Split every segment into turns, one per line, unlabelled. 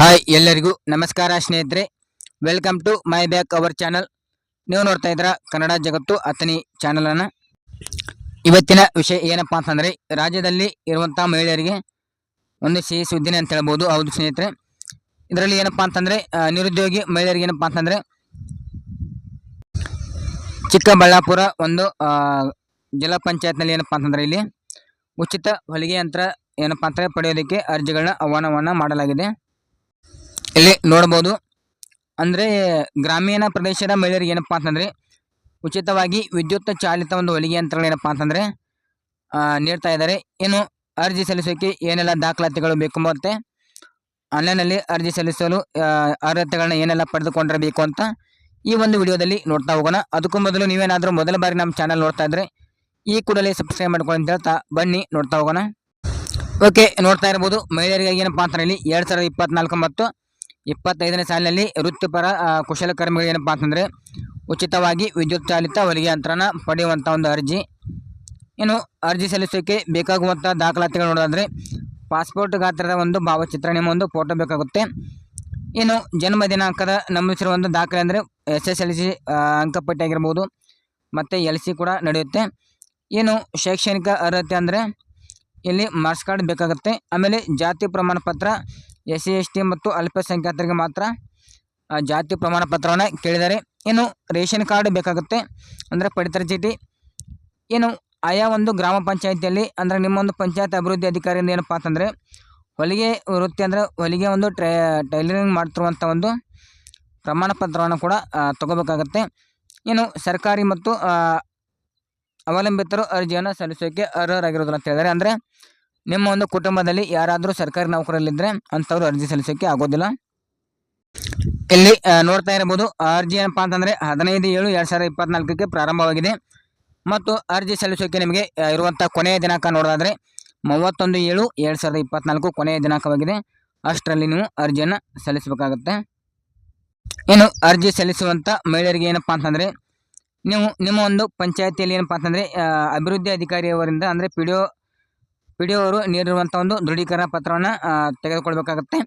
Hi ಎಲ್ಲರಿಗೂ ನಮಸ್ಕಾರ ಸ್ನೇಹಿತರೆ. Welcome to my back our channel ನೀವು ನೋಡ್ತಾ ಇದ್ದೀರಾ ಕನ್ನಡ ಜಗತ್ತು ಅತನಿ ಚಾನಲನ್ನು ಇವತ್ತಿನ ವಿಷಯ ಏನಪ್ಪಾ ಅಂತಂದರೆ, ರಾಜ್ಯದಲ್ಲಿ ಇರುವಂಥ ಮಹಿಳೆಯರಿಗೆ ಒಂದು ಸಿಹಿ ಸುದ್ದಿನೇ ಅಂತ ಹೇಳ್ಬೋದು. ಹೌದು ಸ್ನೇಹಿತರೆ. ಇದರಲ್ಲಿ ಏನಪ್ಪಾ ಅಂತಂದರೆ ನಿರುದ್ಯೋಗಿ ಮಹಿಳೆಯರಿಗೆ ಏನಪ್ಪಾ ಅಂತಂದರೆ, ಚಿಕ್ಕಬಳ್ಳಾಪುರ ಒಂದು ಜಿಲ್ಲಾ ಪಂಚಾಯತ್ನಲ್ಲಿ ಏನಪ್ಪಾ ಅಂತಂದರೆ ಇಲ್ಲಿ ಉಚಿತ ಹೊಲಿಗೆ ಯಂತ್ರ ಏನಪ್ಪಾ ಅಂತಂದರೆ ಪಡೆಯೋದಕ್ಕೆ ಅರ್ಜಿಗಳನ್ನ ಆಹ್ವಾನವನ್ನು ಮಾಡಲಾಗಿದೆ. ಇಲ್ಲಿ ನೋಡಬಹುದು. ಅಂದ್ರೆ ಗ್ರಾಮೀಣ ಪ್ರದೇಶದ ಮಹಿಳೆಯರಿಗೆ ಏನಪ್ಪಾ ಅಂತಂದ್ರೆ, ಉಚಿತವಾಗಿ ವಿದ್ಯುತ್ ಚಾಲಿತ ಒಂದು ಹೊಲಿಗೆ ಯಂತ್ರಗಳು ಏನಪ್ಪಾ ಅಂತಂದ್ರೆ ನೀಡ್ತಾ ಇದ್ದಾರೆ. ಏನು ಅರ್ಜಿ ಸಲ್ಲಿಸೋಕೆ ಏನೆಲ್ಲ ದಾಖಲಾತಿಗಳು ಬೇಕು ಮತ್ತೆ ಆನ್ಲೈನಲ್ಲಿ ಅರ್ಜಿ ಸಲ್ಲಿಸಲು ಅರ್ಹತೆಗಳನ್ನ ಏನೆಲ್ಲ ಪಡೆದುಕೊಂಡಿರಬೇಕು ಅಂತ ಈ ಒಂದು ವಿಡಿಯೋದಲ್ಲಿ ನೋಡ್ತಾ ಹೋಗೋಣ. ಅದಕ್ಕೂ ಮೊದಲು ನೀವೇನಾದರೂ ಮೊದಲ ಬಾರಿ ನಮ್ಮ ಚಾನಲ್ ನೋಡ್ತಾ ಇದ್ರೆ ಈ ಕೂಡಲೇ ಸಬ್ಸ್ಕ್ರೈಬ್ ಮಾಡ್ಕೊಳ್ಳಿ ಅಂತ ಹೇಳ್ತಾ ಬನ್ನಿ, ನೋಡ್ತಾ ಹೋಗೋಣ. ಓಕೆ ನೋಡ್ತಾ ಇರ್ಬೋದು. ಮಹಿಳೆಯರಿಗೆ ಏನಪ್ಪಾ ಅಂತಂದ್ರೆ ಎರಡ್ ಸಾವಿರದ ಇಪ್ಪತ್ನಾಲ್ಕು ಮತ್ತು ಇಪ್ಪತ್ತೈದನೇ ಸಾಲಿನಲ್ಲಿ ವೃತ್ತಿಪರ ಕುಶಲಕರ್ಮಿಗಳು ಏನಪ್ಪಾ ಅಂತಂದರೆ ಉಚಿತವಾಗಿ ವಿದ್ಯುತ್ ಚಾಲಿತ ಹೊಲಿಗೆ ಯಂತ್ರನ ಪಡೆಯುವಂಥ ಒಂದು ಅರ್ಜಿ. ಇನ್ನು ಅರ್ಜಿ ಸಲ್ಲಿಸೋಕ್ಕೆ ಬೇಕಾಗುವಂಥ ದಾಖಲಾತಿಗಳು ನೋಡೋದಾದರೆ ಪಾಸ್ಪೋರ್ಟ್ ಗಾತ್ರದ ಒಂದು ಭಾವಚಿತ್ರ, ನಿಮ್ಮ ಒಂದು ಫೋಟೋ ಬೇಕಾಗುತ್ತೆ. ಇನ್ನು ಜನ್ಮ ದಿನಾಂಕದ ನಮೂದಿಸಿರುವ ಒಂದು ದಾಖಲೆ ಅಂದರೆ ಎಸ್ ಎಸ್ ಎಲ್ ಸಿ ಅಂಕಪಟ್ಟಿ ಆಗಿರ್ಬೋದು ಮತ್ತು ಎಲ್ ಸಿ ಕೂಡ ನಡೆಯುತ್ತೆ. ಏನು ಶೈಕ್ಷಣಿಕ ಅರ್ಹತೆ ಅಂದರೆ ಇಲ್ಲಿ ಮಾರ್ಕ್ಸ್ ಕಾರ್ಡ್ ಬೇಕಾಗುತ್ತೆ. ಆಮೇಲೆ ಜಾತಿ ಪ್ರಮಾಣ ಪತ್ರ ಎಸ್ ಸಿ ಎಸ್ ಟಿ ಮತ್ತು ಅಲ್ಪಸಂಖ್ಯಾತರಿಗೆ ಮಾತ್ರ ಜಾತಿ ಪ್ರಮಾಣ ಪತ್ರವನ್ನು ಕೇಳಿದ್ದಾರೆ. ಏನು ರೇಷನ್ ಕಾರ್ಡ್ ಬೇಕಾಗುತ್ತೆ, ಅಂದರೆ ಪಡಿತರ ಚೀಟಿ. ಏನು ಆಯಾ ಒಂದು ಗ್ರಾಮ ಪಂಚಾಯಿತಿಯಲ್ಲಿ, ಅಂದರೆ ನಿಮ್ಮ ಒಂದು ಪಂಚಾಯತ್ ಅಭಿವೃದ್ಧಿ ಅಧಿಕಾರಿಯಿಂದ ಏನಪ್ಪ ಅಂತಂದರೆ, ಹೊಲಿಗೆ ವೃತ್ತಿ, ಅಂದರೆ ಹೊಲಿಗೆ ಒಂದು ಟ್ರೈ, ಟೈಲರಿಂಗ್ ಮಾಡ್ತಿರುವಂಥ ಒಂದು ಪ್ರಮಾಣ ಪತ್ರವನ್ನು ಕೂಡ ತಗೋಬೇಕಾಗುತ್ತೆ. ಇನ್ನು ಸರ್ಕಾರಿ ಮತ್ತು ಅವಲಂಬಿತರು ಅರ್ಜಿಯನ್ನು ಸಲ್ಲಿಸೋಕ್ಕೆ ಅರ್ಹರಾಗಿರೋದಿಲ್ಲ ಅಂತ ಹೇಳಿದ್ದಾರೆ. ಅಂದರೆ ನಿಮ್ಮ ಒಂದು ಕುಟುಂಬದಲ್ಲಿ ಯಾರಾದರೂ ಸರ್ಕಾರಿ ನೌಕರಲ್ಲಿದ್ದರೆ ಅಂಥವ್ರು ಅರ್ಜಿ ಸಲ್ಲಿಸೋಕ್ಕೆ ಆಗೋದಿಲ್ಲ. ಇಲ್ಲಿ ನೋಡ್ತಾ ಇರ್ಬೋದು ಅರ್ಜಿ ಏನಪ್ಪಾ ಅಂತಂದರೆ ಹದಿನೈದು ಏಳು ಎರಡು ಸಾವಿರದ ಇಪ್ಪತ್ನಾಲ್ಕಕ್ಕೆ ಪ್ರಾರಂಭವಾಗಿದೆ. ಮತ್ತು ಅರ್ಜಿ ಸಲ್ಲಿಸೋಕೆ ನಿಮಗೆ ಇರುವಂಥ ಕೊನೆಯ ದಿನಾಂಕ ನೋಡೋದಾದರೆ ಮೂವತ್ತೊಂದು ಏಳು ಎರಡು ಸಾವಿರದ ಇಪ್ಪತ್ನಾಲ್ಕು ಕೊನೆಯ ದಿನಾಂಕವಾಗಿದೆ. ಅಷ್ಟರಲ್ಲಿ ನೀವು ಅರ್ಜಿಯನ್ನು ಸಲ್ಲಿಸಬೇಕಾಗುತ್ತೆ. ಇನ್ನು ಅರ್ಜಿ ಸಲ್ಲಿಸುವಂಥ ಮಹಿಳೆಯರಿಗೆ ಏನಪ್ಪಾ ಅಂತಂದರೆ, ನೀವು ನಿಮ್ಮ ಒಂದು ಪಂಚಾಯತಿಯಲ್ಲಿ ಏನಪ್ಪಾ ಅಂತಂದರೆ ಅಭಿವೃದ್ಧಿ ಅಧಿಕಾರಿಯವರಿಂದ ಅಂದರೆ P D O P D ಅವರು ನೀಡಿರುವಂಥ ಒಂದು ದೃಢೀಕರಣ ಪತ್ರವನ್ನು ತೆಗೆದುಕೊಳ್ಬೇಕಾಗುತ್ತೆ.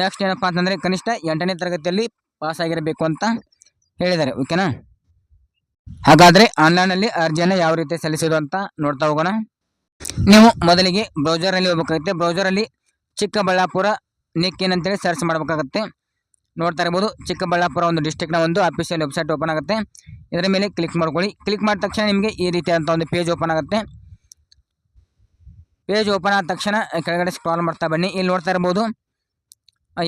ನೆಕ್ಸ್ಟ್ ಏನಪ್ಪ ಅಂತಂದರೆ, ಕನಿಷ್ಠ ಎಂಟನೇ ತರಗತಿಯಲ್ಲಿ ಪಾಸ್ ಆಗಿರಬೇಕು ಅಂತ ಹೇಳಿದ್ದಾರೆ ಓಕೆನಾ ಹಾಗಾದರೆ ಆನ್ಲೈನಲ್ಲಿ ಅರ್ಜಿಯನ್ನು ಯಾವ ರೀತಿ ಸಲ್ಲಿಸೋದು ಅಂತ ನೋಡ್ತಾ ಹೋಗೋಣ. ನೀವು ಮೊದಲಿಗೆ ಬ್ರೌಸರಲ್ಲಿ ಹೋಗ್ಬೇಕಾಗುತ್ತೆ. ಬ್ರೌಸರಲ್ಲಿ ಚಿಕ್ಕಬಳ್ಳಾಪುರ ನಿಕ್ ಏನಂತೇಳಿ ಸರ್ಚ್ ಮಾಡಬೇಕಾಗುತ್ತೆ. ನೋಡ್ತಾ ಇರ್ಬೋದು, ಚಿಕ್ಕಬಳ್ಳಾಪುರ ಒಂದು ಡಿಸ್ಟಿಕ್ನ ಒಂದು ಅಫಿಷಿಯಲ್ ವೆಬ್ಸೈಟ್ ಓಪನ್ ಆಗುತ್ತೆ. ಇದರ ಮೇಲೆ ಕ್ಲಿಕ್ ಮಾಡ್ಕೊಳ್ಳಿ. ಕ್ಲಿಕ್ ಮಾಡಿದ ತಕ್ಷಣ ನಿಮಗೆ ಈ ರೀತಿಯಾದಂಥ ಒಂದು ಪೇಜ್ ಓಪನ್ ಆಗುತ್ತೆ. ಪೇಜ್ ಓಪನ್ ಆದ ತಕ್ಷಣ ಕೆಳಗಡೆ ಸ್ಕ್ರಾಲ್ ಮಾಡ್ತಾ ಬನ್ನಿ. ಇಲ್ಲಿ ನೋಡ್ತಾ ಇರ್ಬೋದು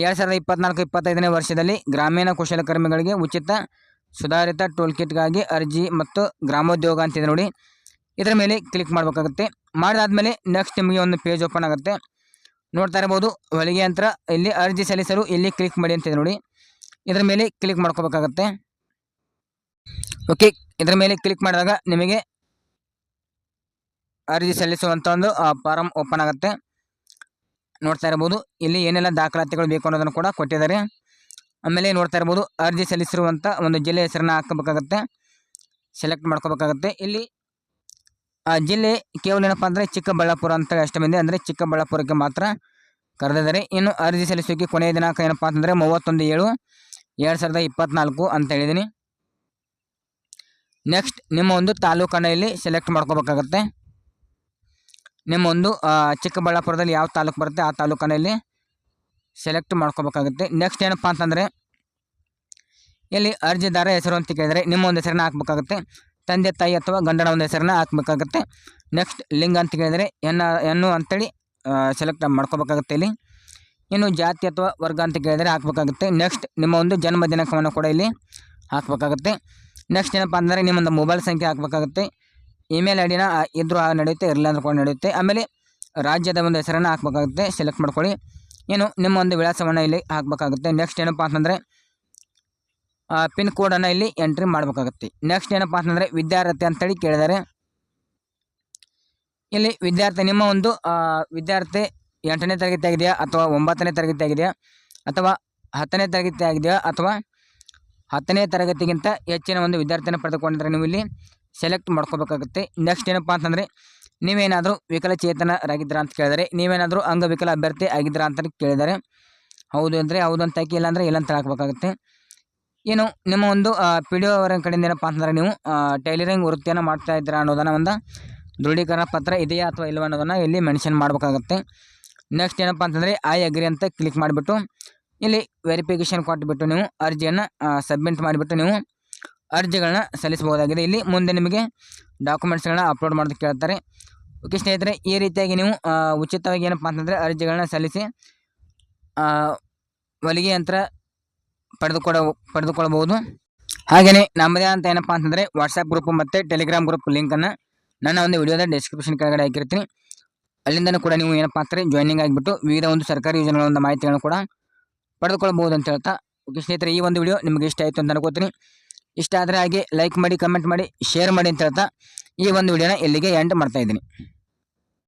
ಎರಡು ಸಾವಿರದ ಇಪ್ಪತ್ನಾಲ್ಕು, ಇಪ್ಪತ್ತೈದನೇ ವರ್ಷದಲ್ಲಿ ಗ್ರಾಮೀಣ ಕುಶಲಕರ್ಮಿಗಳಿಗೆ ಉಚಿತ ಸುಧಾರಿತ ಟೂಲ್ ಕಿಟ್ಗಾಗಿ ಅರ್ಜಿ ಮತ್ತು ಗ್ರಾಮೋದ್ಯೋಗ ಅಂತಿದೆ ನೋಡಿ. ಇದರ ಮೇಲೆ ಕ್ಲಿಕ್ ಮಾಡಬೇಕಾಗುತ್ತೆ. ಮಾಡಿದಾದ್ಮೇಲೆ ನೆಕ್ಸ್ಟ್ ನಿಮಗೆ ಒಂದು ಪೇಜ್ ಓಪನ್ ಆಗುತ್ತೆ. ನೋಡ್ತಾ ಇರ್ಬೋದು, ಹೊಲಿಗೆ ಯಂತ್ರ ಇಲ್ಲಿ ಅರ್ಜಿ ಸಲ್ಲಿಸಲು ಇಲ್ಲಿ ಕ್ಲಿಕ್ ಮಾಡಿ ಅಂತಿದೆ ನೋಡಿ. ಇದರ ಮೇಲೆ ಕ್ಲಿಕ್ ಮಾಡ್ಕೋಬೇಕಾಗತ್ತೆ. ಓಕೆ, ಇದರ ಮೇಲೆ ಕ್ಲಿಕ್ ಮಾಡಿದಾಗ ನಿಮಗೆ ಅರ್ಜಿ ಸಲ್ಲಿಸುವಂಥ ಒಂದು ಫಾರಮ್ ಓಪನ್ ಆಗುತ್ತೆ. ನೋಡ್ತಾ ಇರ್ಬೋದು, ಇಲ್ಲಿ ಏನೆಲ್ಲ ದಾಖಲಾತಿಗಳು ಬೇಕು ಅನ್ನೋದನ್ನು ಕೂಡ ಕೊಟ್ಟಿದ್ದಾರೆ. ಆಮೇಲೆ ನೋಡ್ತಾ ಇರ್ಬೋದು, ಅರ್ಜಿ ಸಲ್ಲಿಸಿರುವಂಥ ಒಂದು ಜಿಲ್ಲೆ ಹೆಸರನ್ನ ಹಾಕಬೇಕಾಗತ್ತೆ. ಸೆಲೆಕ್ಟ್ ಮಾಡ್ಕೋಬೇಕಾಗತ್ತೆ. ಇಲ್ಲಿ, ಆ, ಜಿಲ್ಲೆ ಕೇವಲ ಏನಪ್ಪ ಅಂದರೆ ಚಿಕ್ಕಬಳ್ಳಾಪುರ ಅಂತ ಅಷ್ಟೇ ಮಂದಿ ಅಂದರೆ ಚಿಕ್ಕಬಳ್ಳಾಪುರಕ್ಕೆ ಮಾತ್ರ ಕರೆದಿದ್ದಾರೆ. ಇನ್ನು ಅರ್ಜಿ ಸಲ್ಲಿಸೋಕೆ ಕೊನೆಯ ದಿನಾಂಕ ಏನಪ್ಪ ಅಂತಂದರೆ ಮೂವತ್ತೊಂದು ಏಳು, ಎರಡು ಸಾವಿರದ ಇಪ್ಪತ್ನಾಲ್ಕು ಅಂತ ಹೇಳಿದ್ದೀನಿ. ನೆಕ್ಸ್ಟ್ ನಿಮ್ಮ ಒಂದು ತಾಲೂಕನ್ನು ಇಲ್ಲಿ ಸೆಲೆಕ್ಟ್ ಮಾಡ್ಕೋಬೇಕಾಗತ್ತೆ. ನಿಮ್ಮ ಒಂದು ಚಿಕ್ಕಬಳ್ಳಾಪುರದಲ್ಲಿ ಯಾವ ತಾಲೂಕು ಬರುತ್ತೆ ಆ ತಾಲೂಕಿನಲ್ಲಿ ಸೆಲೆಕ್ಟ್ ಮಾಡ್ಕೋಬೇಕಾಗುತ್ತೆ. ನೆಕ್ಸ್ಟ್ ಏನಪ್ಪ ಅಂತಂದರೆ, ಇಲ್ಲಿ ಅರ್ಜಿದಾರ ಹೆಸರು ಅಂತ ಕೇಳಿದರೆ ನಿಮ್ಮ ಒಂದು ಹೆಸರನ್ನ ಹಾಕಬೇಕಾಗುತ್ತೆ. ತಂದೆ, ತಾಯಿ ಅಥವಾ ಗಂಡನ ಒಂದು ಹೆಸರನ್ನ ಹಾಕಬೇಕಾಗುತ್ತೆ. ನೆಕ್ಸ್ಟ್ ಲಿಂಗ ಅಂತ ಕೇಳಿದರೆ ಎನ್ನ, ಎನ್ನು ಅಂತೇಳಿ ಸೆಲೆಕ್ಟ್ ಮಾಡ್ಕೋಬೇಕಾಗುತ್ತೆ ಇಲ್ಲಿ. ಇನ್ನು ಜಾತಿ ಅಥವಾ ವರ್ಗ ಅಂತ ಕೇಳಿದರೆ ಹಾಕಬೇಕಾಗುತ್ತೆ. ನೆಕ್ಸ್ಟ್ ನಿಮ್ಮ ಒಂದು ಜನ್ಮ ದಿನಾಂಕವನ್ನು ಕೂಡ ಇಲ್ಲಿ ಹಾಕಬೇಕಾಗುತ್ತೆ. ನೆಕ್ಸ್ಟ್ ಏನಪ್ಪ ಅಂದರೆ ನಿಮ್ಮೊಂದು ಮೊಬೈಲ್ ಸಂಖ್ಯೆ ಹಾಕಬೇಕಾಗುತ್ತೆ. ಇಮೇಲ್ ಐ ಡಿನ ಇದ್ರೂ ನಡೆಯುತ್ತೆ ಇರಲಿಲ್ಲ ಅಂದ್ರೂ ಕೂಡ ನಡೆಯುತ್ತೆ. ಆಮೇಲೆ ರಾಜ್ಯದ ಒಂದು ಹೆಸರನ್ನು ಹಾಕಬೇಕಾಗುತ್ತೆ ಸೆಲೆಕ್ಟ್ ಮಾಡ್ಕೊಳ್ಳಿ. ಏನು ನಿಮ್ಮ ಒಂದು ವಿಳಾಸವನ್ನು ಇಲ್ಲಿ ಹಾಕಬೇಕಾಗುತ್ತೆ. ನೆಕ್ಸ್ಟ್ ಏನಪ್ಪ ಅಂತಂದರೆ ಪಿನ್ ಕೋಡನ್ನು ಇಲ್ಲಿ ಎಂಟ್ರಿ ಮಾಡಬೇಕಾಗುತ್ತೆ. ನೆಕ್ಸ್ಟ್ ಏನಪ್ಪ ಅಂತಂದರೆ, ವಿದ್ಯಾರ್ಥಿ ಅಂತೇಳಿ ಕೇಳಿದ್ದಾರೆ ಇಲ್ಲಿ ವಿದ್ಯಾರ್ಥಿ, ನಿಮ್ಮ ಒಂದು ವಿದ್ಯಾರ್ಥಿ ಎಂಟನೇ ತರಗತಿ ಆಗಿದೆಯಾ, ಅಥವಾ ಒಂಬತ್ತನೇ ತರಗತಿ ಆಗಿದೆಯಾ, ಅಥವಾ ಹತ್ತನೇ ತರಗತಿ ಆಗಿದೆಯಾ, ಅಥವಾ ಹತ್ತನೇ ತರಗತಿಗಿಂತ ಹೆಚ್ಚಿನ ಒಂದು ವಿದ್ಯಾರ್ಥಿನ ಪಡೆದುಕೊಂಡಿದ್ರೆ ನೀವು ಇಲ್ಲಿ ಸೆಲೆಕ್ಟ್ ಮಾಡ್ಕೋಬೇಕಾಗುತ್ತೆ. ನೆಕ್ಸ್ಟ್ ಏನಪ್ಪ ಅಂತಂದರೆ, ನೀವೇನಾದರೂ ವಿಕಲಚೇತನರಾಗಿದ್ದೀರಾ ಅಂತ ಕೇಳಿದರೆ, ನೀವೇನಾದರೂ ಅಂಗವಿಕಲ ಅಭ್ಯರ್ಥಿ ಆಗಿದ್ದೀರಾ ಅಂತ ಕೇಳಿದರೆ, ಹೌದು ಅಂದರೆ ಹೌದು ಅಂತ ಹಾಕಿ, ಇಲ್ಲಾಂದರೆ ಇಲ್ಲ ಅಂತ ಹಾಕಬೇಕಾಗುತ್ತೆ. ಏನು, ನಿಮ್ಮ ಒಂದು ಪಿ ಡಿ ಅವರ ಕಡೆಯಿಂದ ಏನಪ್ಪ ಅಂತಂದರೆ ನೀವು ಟೈಲರಿಂಗ್ ವೃತ್ತಿಯನ್ನು ಮಾಡ್ತಾ ಇದ್ದೀರಾ ಅನ್ನೋದನ್ನು ಒಂದು ದೃಢೀಕರಣ ಪತ್ರ ಇದೆಯಾ ಅಥವಾ ಇಲ್ಲವ ಅನ್ನೋದನ್ನು ಇಲ್ಲಿ ಮೆನ್ಷನ್ ಮಾಡಬೇಕಾಗುತ್ತೆ. ನೆಕ್ಸ್ಟ್ ಏನಪ್ಪ ಅಂತಂದರೆ ಐ ಅಗ್ರಿ ಅಂತ ಕ್ಲಿಕ್ ಮಾಡಿಬಿಟ್ಟು, ಇಲ್ಲಿ ವೆರಿಫಿಕೇಷನ್ ಕೊಟ್ಬಿಟ್ಟು ನೀವು ಅರ್ಜಿಯನ್ನು ಸಬ್ಮಿಟ್ ಮಾಡಿಬಿಟ್ಟು ನೀವು ಅರ್ಜಿಗಳನ್ನ ಸಲ್ಲಿಸಬಹುದಾಗಿದೆ. ಇಲ್ಲಿ ಮುಂದೆ ನಿಮಗೆ ಡಾಕ್ಯುಮೆಂಟ್ಸ್ಗಳನ್ನ ಅಪ್ಲೋಡ್ ಮಾಡೋದಕ್ಕೆ ಕೇಳ್ತಾರೆ. ಓಕೆ ಸ್ನೇಹಿತರೆ, ಈ ರೀತಿಯಾಗಿ ನೀವು ಉಚಿತವಾಗಿ ಏನಪ್ಪ ಅಂತಂದರೆ ಅರ್ಜಿಗಳನ್ನ ಸಲ್ಲಿಸಿ ಹೊಲಿಗೆ ಯಂತ್ರ ಪಡೆದುಕೊಡ ಪಡೆದುಕೊಳ್ಳಬಹುದು ಹಾಗೆಯೇ ನಮ್ಮದೇ ಅಂತ ಏನಪ್ಪ ಅಂತಂದರೆ ವಾಟ್ಸಪ್ ಗ್ರೂಪ್ ಮತ್ತು ಟೆಲಿಗ್ರಾಮ್ ಗ್ರೂಪ್ ಲಿಂಕನ್ನು ನನ್ನ ಒಂದು ವಿಡಿಯೋದ ಡಿಸ್ಕ್ರಿಪ್ಷನ್ ಕೆಳಗಡೆ ಹಾಕಿರ್ತೀನಿ. ಅಲ್ಲಿಂದನೂ ಕೂಡ ನೀವು ಏನಪ್ಪ ಅಂತಾರೆ ಜಾಯ್ನಿಂಗ್ ಆಗಿಬಿಟ್ಟು ವಿವಿಧ ಒಂದು ಸರ್ಕಾರಿ ಯೋಜನೆಗಳ ಒಂದು ಮಾಹಿತಿಗಳನ್ನು ಕೂಡ ಪಡೆದುಕೊಳ್ಳಬಹುದು ಅಂತ ಹೇಳ್ತಾ, ಓಕೆ ಸ್ನೇಹಿತರೆ, ಈ ಒಂದು ವಿಡಿಯೋ ನಿಮಗೆ ಇಷ್ಟ ಆಯಿತು ಅಂತ ಅನ್ಕೋತೀನಿ. ಇಷ್ಟ ಆದರೆ ಹಾಗೆ ಲೈಕ್ ಮಾಡಿ ಕಮೆಂಟ್ ಮಾಡಿ ಶೇರ್ ಮಾಡಿ ಅಂತ ಹೇಳ್ತಾ ಈ ಒಂದು ವಿಡಿಯೋನ ಇಲ್ಲಿಗೆ ಎಂಡ್ ಮಾಡ್ತಾ ಇದ್ದೀನಿ.